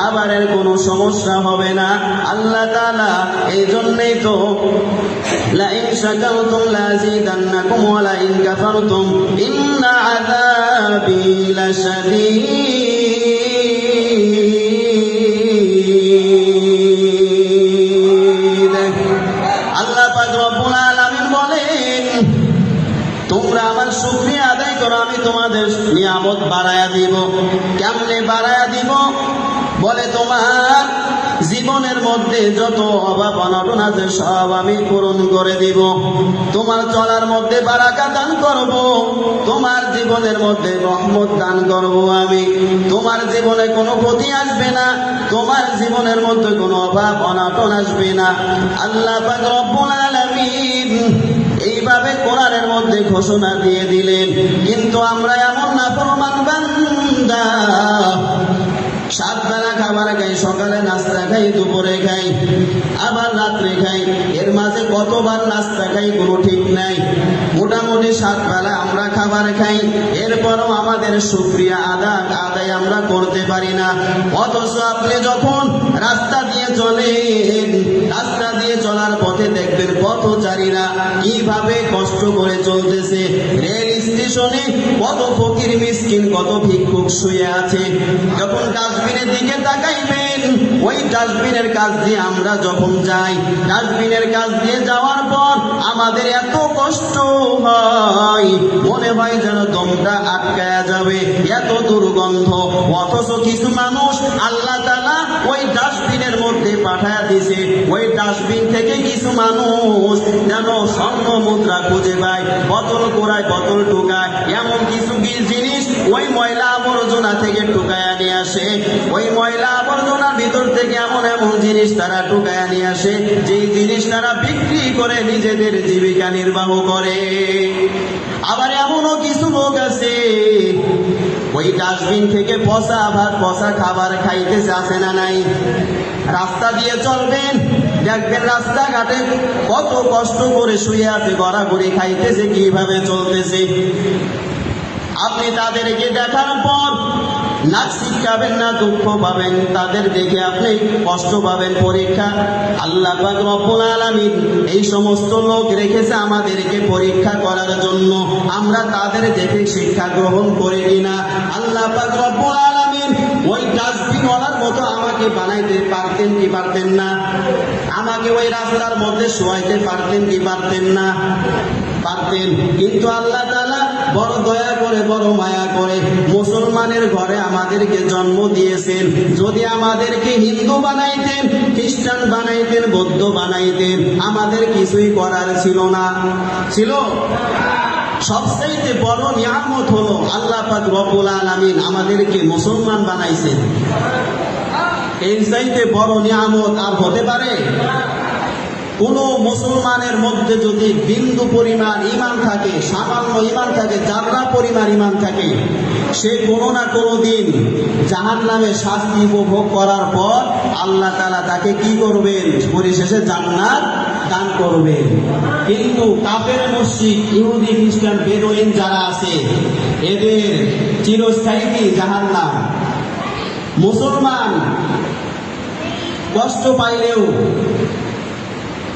খাবারের কোনো সমস্যা হবে না। আল্লাহ তাআলা এই জন্যই তো লাইন লাইন আল্লাহ বলেন, তোমরা আমার শুকরিয়া আদায় করো, আমি তোমাদের নিয়ামত বাড়ায়া দিব। কেমনে বাড়ায়া দিব? বলে তোমার জীবনের মধ্যে যত অভাব অনটন আছে, সব আমি পূরণ করে দিব। তোমার চলার মধ্যে বারাকা দান করব, তোমার জীবনের মধ্যে রহমত দান করব আমি। তোমার জীবনে কোনো ক্ষতি আসবে না, তোমার জীবনের মধ্যে কোনো অভাব অনটন আসবে না। আল্লাহ আলামিন এইভাবে কোরআনের মধ্যে ঘোষণা দিয়ে দিলেন, কিন্তু আমরা এমন না প্রমাণ বান্দা সাত বেলা খাবার খাই, সকালে নাস্তা খাই, দুপুরে খাই, আবার রাত্রে খাই। এর মাঝে কতবার নাস্তা খাই কোনো ঠিক নাই। মোটামুটি সাত বেলা আমরা খাবার খাই। এরপরও আমাদের সুক্রিয়া আদা, আদায় আমরা করতে পারি না। অথচ আপনি যখন রাস্তা দিয়ে চলেন, রাস্তা দিয়ে চলার পথে দেখবেন পথচারীরা কীভাবে কষ্ট করে চলতেছে। রেল স্টেশনে কত ফকির মিসকিন, কত ভিক্ষুক শুয়ে আছে। যখন ডাস্টবিনের দিকে তাকাইবেন, ওই ডাস্টবিনের কাজ দিয়ে আমরা যখন যাই, ডাস্টবিনের কাজ দিয়ে যাওয়ার পর আমাদের এত কষ্ট হয়। মনে হয় যেন দমটা আটকায়া যাবে। এত দুর্গন্ধ, অথচ কিছু মানুষ আল্লাহ তালা ওই ডাস্টবিনের মধ্যে পাঠায়া দিছে ওই ডাস্টবিন থেকে কিছু মানুষ যেন স্বর্ণ মুদ্রা খুঁজে পায়, বোতল কোড়ায় বোতল ঢুকায়, এমন কিছু জিনিস ওই ময়লা আবর্জনা থেকে টুকায়া নিয়ে আসে। ওই ময়লা আবর্জনার ভিতর থেকে এমন এমন জিনিস তারা টুকায়া নিয়ে আসে, যেই জিনিস তারা বিক্রি করে নিজেদের জীবিকা নির্বাহ করে। আবার এমনও কিছু লোক আছে ওই ডাস্টবিন থেকে পচা আবার পচা খাবার খাইতেছে আছে না নাই? রাস্তা দিয়ে চলবেন, দেখবেন রাস্তাঘাটে কত কষ্ট করে শুয়ে আছে, গড়াগড়ি খাইতেছে, কীভাবে চলতেছে? আপনি তাদেরকে দেখার পর নাক শিক্ষাবেন না দুঃখ পাবেন তাদের দেখে আপনি কষ্ট পাবেন পরীক্ষা। আল্লাহ আলামিন এই সমস্ত লোক রেখেছে আমাদেরকে পরীক্ষা করার জন্য। আমরা তাদের দেখে শিক্ষা গ্রহণ করি কিনা। আল্লাহ রব্বুল আলামিন ওই ডাস্টবিন ওয়ালার মতো আমাকে বানাইতে পারতেন কি পারতেন না? আমাকে ওই রাস্তার মধ্যে শোয়াইতে পারতেন কি পারতেন না? পারতেন। কিন্তু আল্লাহ তাআলা বড় দয়া করে, বড় মায়া করে মুসলমানের ঘরে আমাদেরকে জন্ম দিয়েছেন। যদি আমাদেরকে হিন্দু বানাইতেন, খ্রিস্টান বানাইতেন, বৌদ্ধ বানাইতেন, আমাদের কিছুই করার ছিল না। ছিল? সবচাইতে বড় নিয়ামত হলো আল্লাহ পাক রব্বুল আলামিন আমাদেরকে মুসলমান বানাইছেন। এই চাইতে বড় নিয়ামত আর হতে পারে? কোন মুসলমানের মধ্যে যদি বিন্দু পরিমাণ ইমান থাকে, সামান্য ইমান থাকে যাত্রা পরিমাণ ইমান থাকে, সে কোনো না কোনো দিন জাহান নামে শাস্তি উপভোগ করার পর আল্লাহ তালা তাকে কি করবেন? পরিশেষে জান্নাত দান করবেন। কিন্তু কাপের মসজিদ, ইহুদি, খ্রিস্টান, বেদইন যারা আছে, এদের চিরস্থায়ী কি? জাহান নাম মুসলমান কষ্ট পাইলেও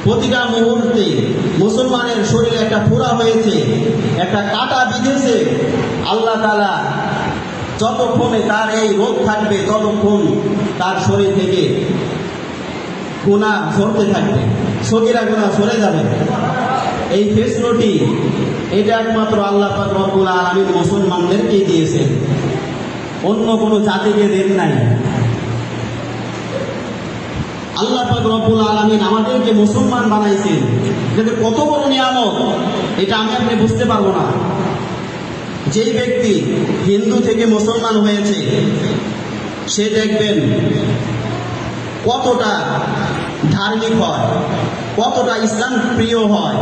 প্রতিটা মুহূর্তে মুসলমানের শরীরে একটা ফোড়া হয়েছে, একটা কাটা বিঁধেছে। আল্লাহ তালা যতক্ষণে তার এই রোগ থাকবে, ততক্ষণ তার শরীর থেকে গুণা সরতে থাকবে। সগিরা গুণা সরে যাবে। এই ফেসলোটি এটা একমাত্র আল্লাহ রব্বুল আলামিন মুসলমানদেরকেই দিয়েছেন। অন্য কোনো জাতিকে দেন নাই। আল্লাহ পাক রব্বুল আলামিন আমাদেরকে মুসলমান বানাইছেন। যাতে কত বড় নিয়ামত, এটা আমি আপনি বুঝতে পারব না। যেই ব্যক্তি হিন্দু থেকে মুসলমান হয়েছে, সে দেখবেন কতটা ধার্মিক হয়, কতটা ইসলাম প্রিয় হয়।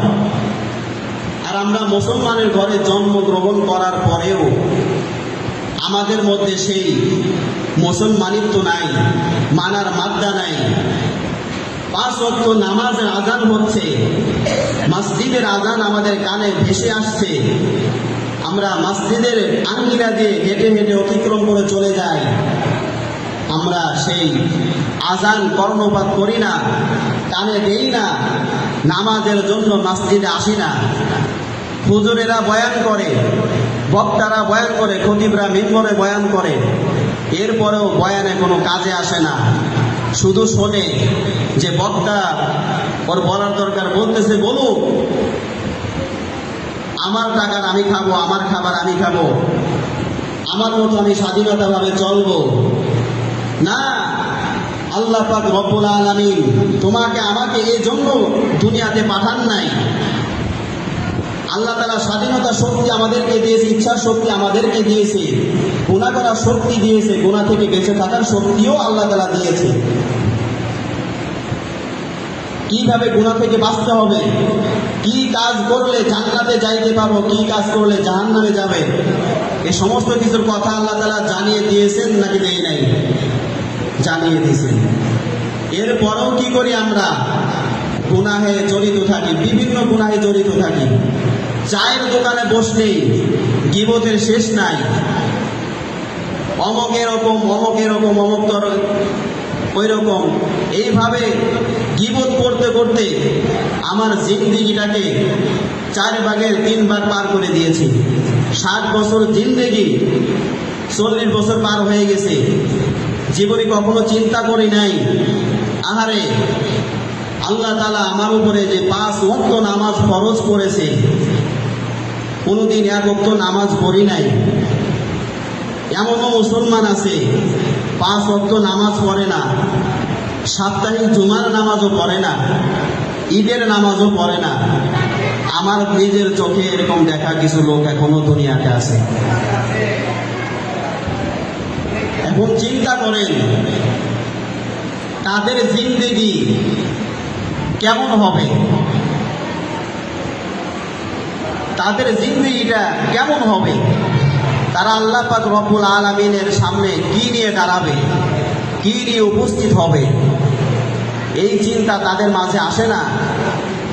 আর আমরা মুসলমানের ঘরে জন্মগ্রহণ করার পরেও আমাদের মধ্যে সেই মুসলমানিত্ব নাই, মানার মাদ্দা নাই। পাঁচ অক্ট নামাজের আজান হচ্ছে, মসজিদের আজান আমাদের কানে ভেসে আসছে। আমরা মসজিদের আঙ্গিনা দিয়ে হেঁটে হেঁটে অতিক্রম করে চলে যাই। আমরা সেই আজান কর্ণপাত করি না, কানে দেই না, নামাজের জন্য মসজিদে আসি না। হুজুরেরা বয়ান করে বক্তারা বয়ান করে, খতিবরা মিম্বরে বয়ান করে। এরপরেও বয়ানে কোনো কাজে আসে না। শুধু শোনে যে বক্তা ওর বলার দরকার, বলতেছে বলুক আমার টাকার আমি খাব, আমার খাবার আমি খাব। আমার মতো আমি স্বাধীনতাভাবে চলবো। না, আল্লাহ পাক রব্বুল আলামিন তোমাকে, আমাকে এই জন্য দুনিয়াতে পাঠান নাই। আল্লাহ তালা স্বাধীনতা শক্তি আমাদেরকে দিয়েছে, ইচ্ছা শক্তি আমাদেরকে দিয়েছে গুণা করার শক্তি দিয়েছে গোনা থেকে বেঁচে থাকার শক্তিও আল্লাহ তালা দিয়েছে। কীভাবে গুণা থেকে বাঁচতে হবে? কি কাজ করলে জান্নাতে যাইতে পারব? কি কাজ করলে জাহান্নামে যাবে? এ সমস্ত কিছুর কথা আল্লাহ তালা জানিয়ে দিয়েছেন নাকি দেয় নাই? জানিয়ে দিয়েছেন। এরপরেও কি করি আমরা? গুনাহে জড়িত থাকি, বিভিন্ন গুনাহে জড়িত থাকি। চায়ের দোকানে বসলেই গিবতের শেষ নাই। অমক এরকম অমক এরকম অমক তর ওই রকম এইভাবে গিবত করতে করতে আমার জিন্দিগিটাকে চার ভাগের তিন ভাগ পার করে দিয়েছি। ষাট বছর জিন্দেগি, চল্লিশ বছর পার হয়ে গেছে। জীবনে কখনো চিন্তা করি নাই, আহারে, আল্লাহ তালা আমার উপরে যে পাঁচ ওক্ত নামাজ ফরজ করেছে কোনোদিন এক ওক্ত নামাজ পড়ি নাই। এমনও মুসলমান আছে, পাঁচ ওক্ত নামাজ পড়ে না, সাপ্তাহিক জুমার নামাজও পড়ে না, ঈদের নামাজও পড়ে না। আমার নিজের চোখে এরকম দেখা কিছু লোক এখনও দুনিয়াতে আছে। এখন চিন্তা করেন, তাদের জিন্দেগি কেমন হবে? তাদের জিন্দেগিটা কেমন হবে? তারা আল্লাহ পাক রব্বুল আলমিনের সামনে কি নিয়ে দাঁড়াবে? কি নিয়ে উপস্থিত হবে? এই চিন্তা তাদের মাঝে আসে না।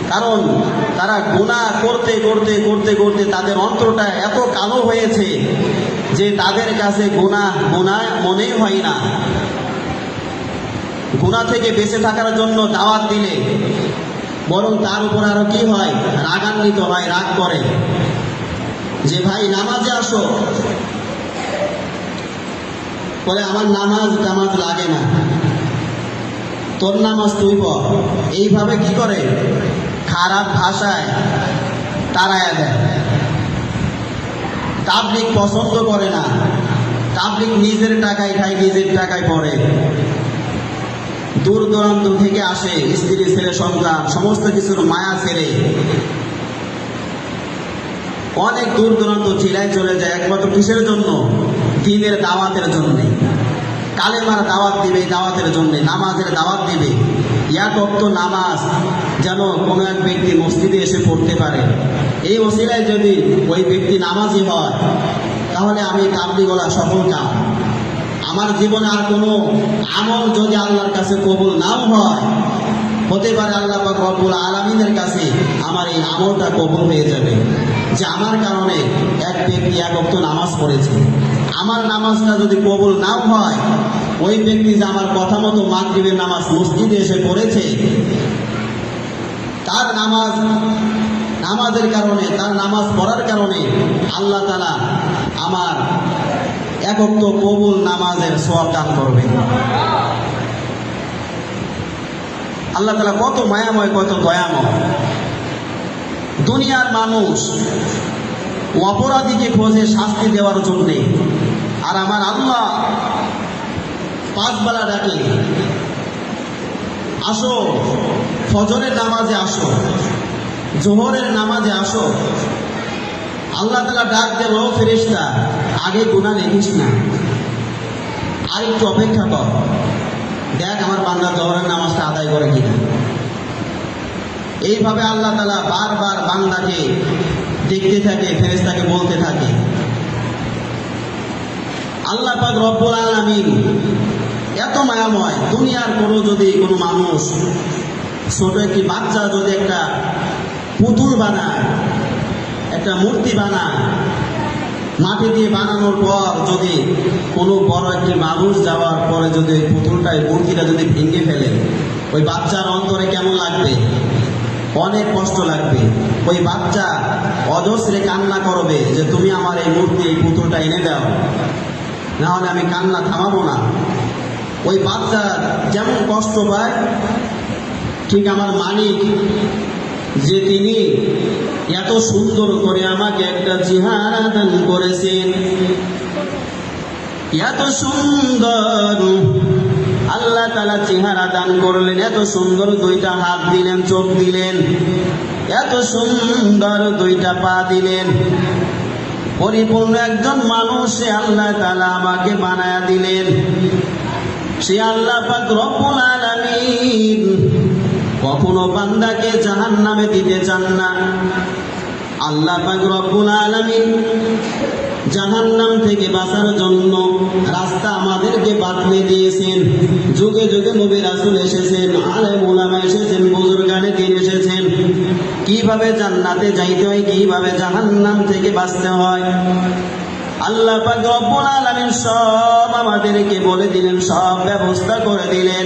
কারণ তারা গুণা করতে করতে করতে করতে তাদের অন্তরটা এত কালো হয়েছে যে তাদের কাছে গুণা গুণা মনেই হয় না। গুণা থেকে বেঁচে থাকার জন্য দাওয়াত দিলে বরং তার উপর আরও কি হয়? রাগান্বিত হয়, রাগ করে। যে, ভাই, নামাজে আসো। বলে, আমার নামাজ টামাজ লাগে না। তোর নামাজ তুই পড়। এইভাবে কি করে? খারাপ ভাষায় তারায়া দেয়। তাবলিক পছন্দ করে না। তাবলিক নিজের টাকায় খায়, নিজের টাকায় পড়ে। দূর দূরান্ত থেকে আসে স্ত্রী ছেলে সন্তান, সমস্ত কিছুর মায়া ছেড়ে। অনেক দূর দূরান্ত জেলায় চলে যায়, একমাত্র কিসের জন্য? দিনের দাওয়াতের জন্যে। কালেমার দাওয়াত দিবে দাওয়াতের জন্য। নামাজের দাওয়াত দিবে। এক অক্ত নামাজ যেন কোনো এক ব্যক্তি মসজিদে এসে পড়তে পারে। এই ওসিলায় যদি ওই ব্যক্তি নামাজি হয়, তাহলে আমি তাবলিগলা সফল কাম আমার জীবনে আর কোনো আমল যদি আল্লাহর কাছে কবুল নাও হয়, হতে পারে আল্লাহ পাক আলমিনের কাছে আমার এই আমলটা কবুল হয়ে যাবে। যে আমার কারণে এক ব্যক্তি এক অক্ত নামাজ পড়েছে। আমার নামাজটা যদি কবুল নাও হয়, ওই ব্যক্তি যে আমার কথা মতো মাগরিবের নামাজ মসজিদে এসে পড়েছে, তার নামাজ, নামাজের কারণে, তার নামাজ পড়ার কারণে আল্লাহ তালা আমার একত্র কবুল নামাজের সব দান করবে। আল্লাহ তালা কত মায়াময়, কত দয়াময়। দুনিয়ার মানুষ অপরাধীকে খোঁজে শাস্তি দেওয়ার জন্যে। আর আমার আল্লাহ পাঁচবেলা ডাকে আসো, ফজরের নামাজে আসো, জোহরের নামাজে আসো আল্লাহ তালা ডাক দেব ফেরিস্তা আগে গুণা লেখিস না। আর একটু অপেক্ষা কর। দেখ আমার বান্দা জোহরের নামাজটা আদায় করে কিনা। এইভাবে আল্লাহ তালা বারবার বান্দাকে দেখতে থাকে ফেরেস্তাকে বলতে থাকে। আল্লাহ পাক রব্বুল আলামিন এত মায়াময়, দুনিয়ার কোনো যদি কোনো মানুষ, ছোট একটি বাচ্চা যদি একটা পুতুল বানায় একটা মূর্তি বানায়। মাটি দিয়ে বানানোর পর যদি কোনো বড় একটি মানুষ যাওয়ার পরে যদি ওই পুতুলটাই মূর্তিটা যদি ভেঙে ফেলে, ওই বাচ্চার অন্তরে কেমন লাগবে? অনেক কষ্ট লাগবে। ওই বাচ্চা অজস্রে কান্না করবে যে, তুমি আমার এই মূর্তি, এই পুতুলটা এনে দাও। না হলে আমি কান্না থামাবো না। ওই বাচ্চা যেমন কষ্ট পায়, ঠিক আমার মালিক যে তিনি এত সুন্দর করে আমাকে একটা চেহারা দান করেছেন। এত সুন্দর। আল্লাহ তালা চেহারা দান করলেন, এত সুন্দর দুইটা হাত দিলেন, চোখ দিলেন। এত সুন্দর দুইটা পা দিলেন। পরিপূর্ণ একজন মানুষ আল্লাহ তালা আমাকে বানায়া দিলেন। সে আল্লাহ পাক রব্বুল আলামিন কখনো বান্দাকে জাহান নামে দিতে চান না। আল্লাহ পাক রব্বুল আলামিন জাহান্নাম থেকে বাঁচার জন্য রাস্তা আমাদেরকে বাতলে দিয়েছেন। যুগে যুগে নবী রাসূল এসেছেন, আলেম ওলামা এসেছেন, বুজুর্গানে দিন এসেছেন। কীভাবে জান্নাতে যাইতে হয়, কীভাবে জাহান্নাম থেকে বাঁচতে হয়? আল্লাহ পাক রব্বুল আলামিন সব আমাদেরকে বলে দিলেন, সব ব্যবস্থা করে দিলেন।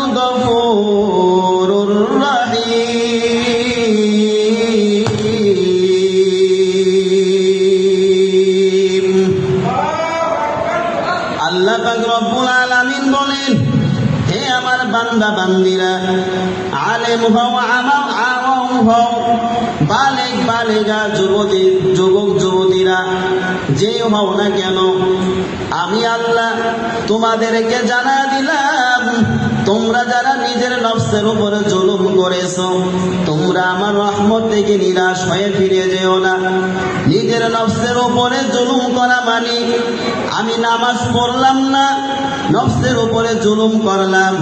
বান্দা বান্দিরা। আলেম হও, আমার আওয়াম হও, বালেক বালেগা যুবতী, যুবক যুবতীরা, যে হও না কেন, আমি আল্লাহ তোমাদেরকে জানা দিলাম, তোমরা যারা নিজের নফসের উপরে জুলুম করেছ, তোমরা আমার রহমত থেকে নিরাশ হয়ে ফিরে যেও না। নিজের নফসের উপরে জুলুম করা মানে আমি নামাজ পড়লাম না নফসের উপরে জুলুম করলাম।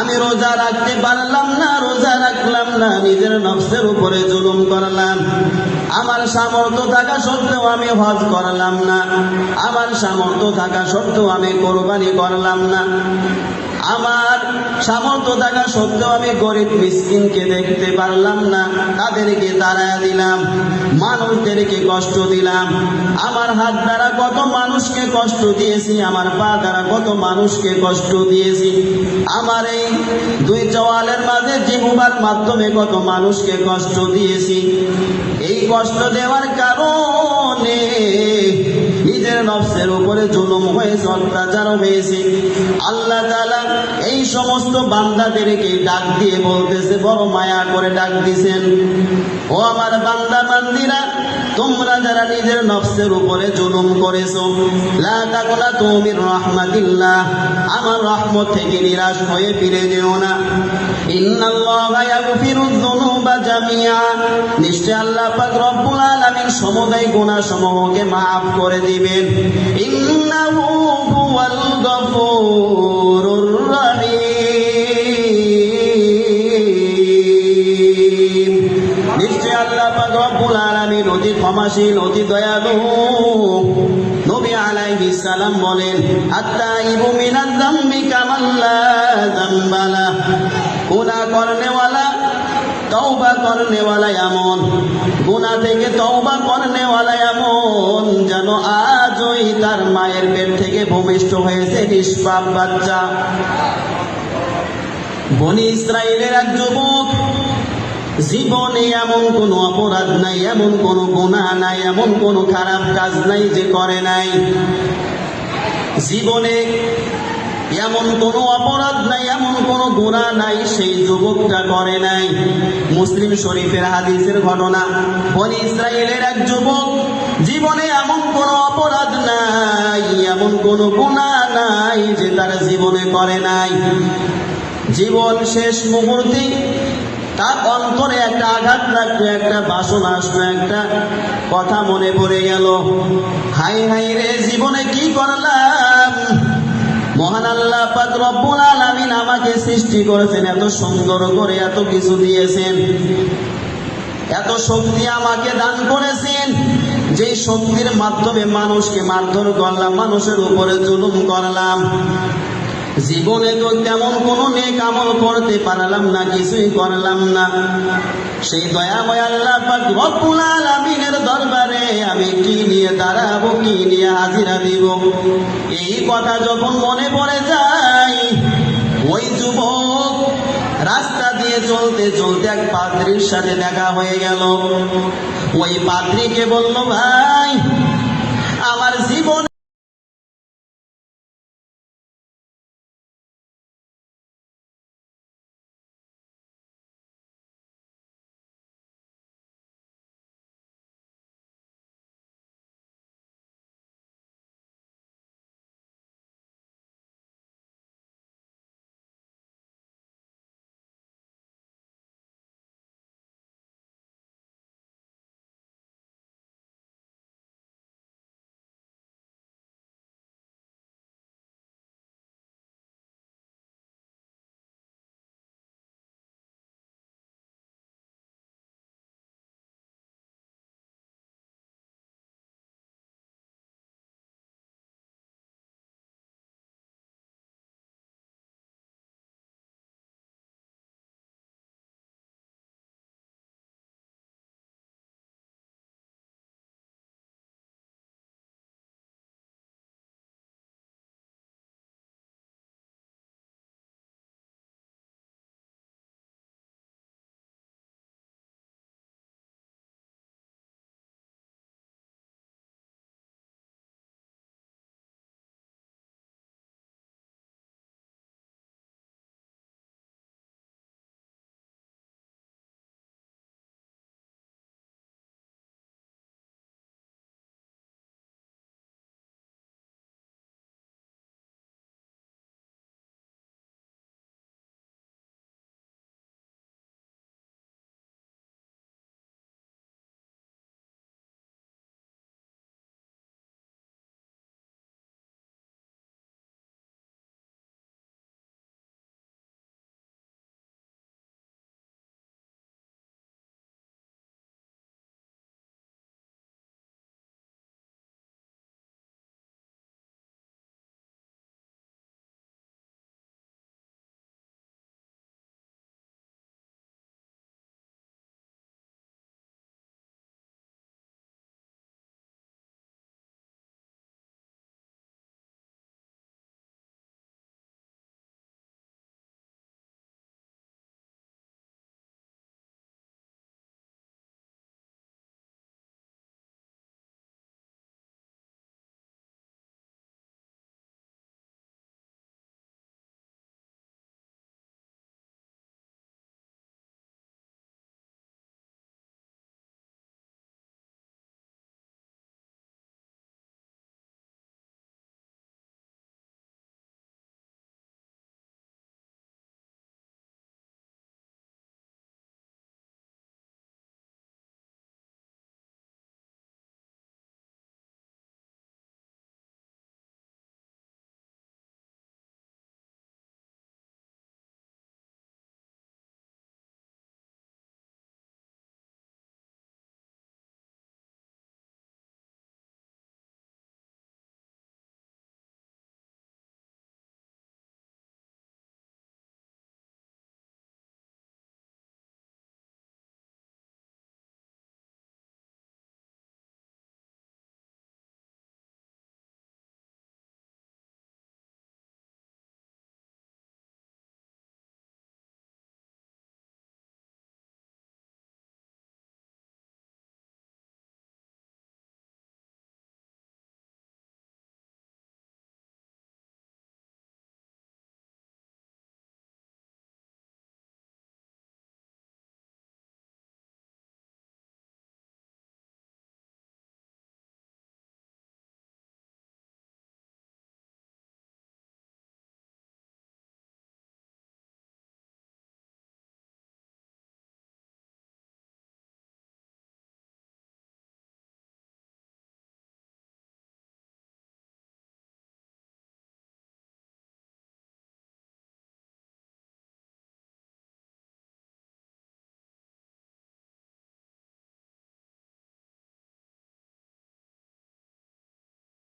আমি রোজা রাখতে পারলাম না, রোজা রাখলাম না, নিজের নফসের উপরে জুলুম করলাম। আমার সামর্থ্য থাকা সত্ত্বেও আমি হজ করলাম না। আমার সামর্থ্য থাকা সত্ত্বেও আমি কোরবানি করলাম না। আমার সামর্থ্য থাকা সত্ত্বেও আমি গরিব মিসকিনকে দেখতে পারলাম না। তাদেরকে তাড়া দিলাম, মানুষদেরকে কষ্ট দিলাম। আমার হাত দ্বারা কত মানুষকে কষ্ট দিয়েছি, আমার পা দ্বারা কত মানুষকে কষ্ট দিয়েছি। আমার এই দুই জওয়ালের মাঝে জিহুবার মাধ্যমে কত মানুষকে কষ্ট দিয়েছি। এই কষ্ট দেওয়ার কারণে নিজের নফসের উপরে জুলুম হয়েছে অত্যাচার হয়েছে আল্লাহ তালা এই সমস্ত বান্দাদেরকে ডাক দিয়ে বলতেছে, বড় মায়া করে ডাক দিছেন ও আমার বান্দা বান্দিরা তোমরা যারা নিজের নফসের উপরে জুলুম করেছ, লা তাকুনা তুমি রহমাতিল্লাহ, আমার রহমত থেকে নিরাশ হয়ে ফিরে যেও না। ইন্নাল্লাহা maaf করে দিবেন। ইন্নাহু রহিম নিশ্চয় আল্লাহ পাক রব্বুল আলামিন অতি ক্ষমাশীল, অতি দয়ালু। নবী আলাইহিস সালাম বলেন, আত্তাইবু মিনাজ যামবি কামাল্লা যামবালা গুনাহ করনেওয়ালা, তওবা করনেওয়ালা এমন। গুনাহ থেকে তওবা করনেওয়ালা এমন যেন আজই তার মায়ের পেট থেকে ভূমিষ্ঠ হয়েছে নিষ্পাপ বাচ্চা। বনি ইসরায়েলের এক যুবক জীবনে এমন কোনো অপরাধ নাই, এমন কোনো গুনাহ নাই, এমন কোনো খারাপ কাজ নাই যে করে নাই। জীবনে এমন কোনো অপরাধ নাই, এমন কোনো গুণা নাই, সেই যুবকটা করে নাই। মুসলিম শরীফের হাদিসের ঘটনা, বনি ইসরায়েলের এক যুবক জীবনে এমন কোনো অপরাধ নাই, এমন কোনো গুণা নাই যে তার জীবনে করে নাই। জীবন শেষ মুহূর্তে তার অন্তরে একটা আঘাত লাগতো একটা বাসন আসলো একটা কথা মনে পড়ে গেল। হাই হাই রে, জীবনে কি করলাম? মহান আল্লাহ রব্বুল আলামিন আমাকে সৃষ্টি করেছেন, এত সুন্দর করে এত কিছু দিয়েছেন। এত শক্তি আমাকে দান করেছেন যে শক্তির মাধ্যমে মানুষকে মারধর করলাম, মানুষের উপরে জুলুম করলাম। জীবনে তো তেমন কোনো নেক আমল করতে পারলাম না, কিছুই করলাম না। সেই দয়াময় আল্লাহ দরবারে আমি কি নিয়ে দাঁড়াবো, কি নিয়ে হাজিরা দিব? এই কথা যখন মনে পড়ে যায়, ওই যুবক রাস্তা দিয়ে চলতে চলতে এক পাত্রীর সাথে দেখা হয়ে গেল। ওই পাত্রীকে বলল, ভাই